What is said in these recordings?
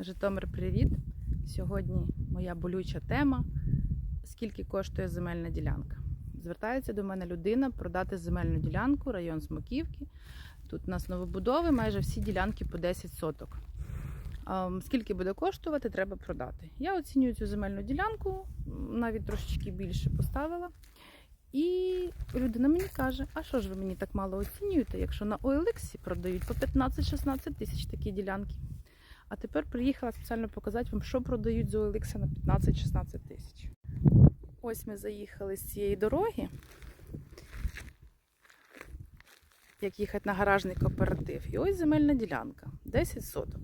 Житомир, привіт! Сьогодні моя болюча тема: скільки коштує земельна ділянка. Звертається до мене людина продати земельну ділянку, район Смоківки. Тут у нас новобудови, майже всі ділянки по 10 соток. Ем, Скільки буде коштувати, треба продати. Я оцінюю цю земельну ділянку, навіть трошечки більше поставила. І людина мені каже: а що ж ви мені так мало оцінюєте, якщо на OLX продають по 15-16 тисяч такі ділянки. А тепер приїхала спеціально показати вам, що продають з OLX на 15-16 тисяч. Ось ми заїхали з цієї дороги, як їхати на гаражний кооператив. І ось земельна ділянка 10 соток.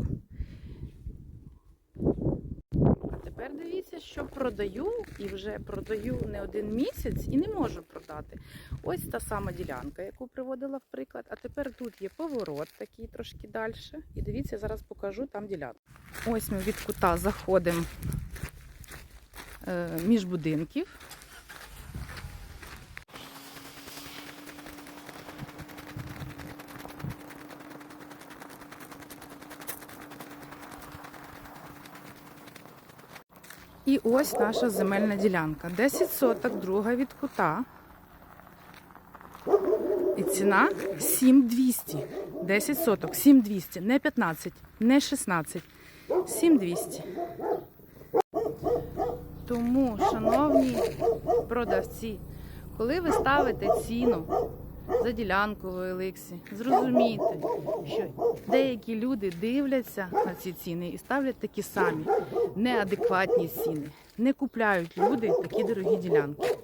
А тепер дивіться, що продаю, і вже продаю не один місяць і не можу продати. Ось та сама ділянка, яку приводила в приклад. А тепер тут є поворот, такий трошки далі. І дивіться, зараз покажу там ділянку. Ось ми від кута заходимо е, між будинків. І ось наша земельна ділянка. 10 соток, друга від кута. І ціна 7200. 10 соток, 7200, не 15, не 16, 7200. Тому, шановні продавці, коли ви ставите ціну за ділянку в Еликсі, зрозумійте, що деякі люди дивляться на ці ціни і ставлять такі самі неадекватні ціни. Не купляють люди такі дорогі ділянки.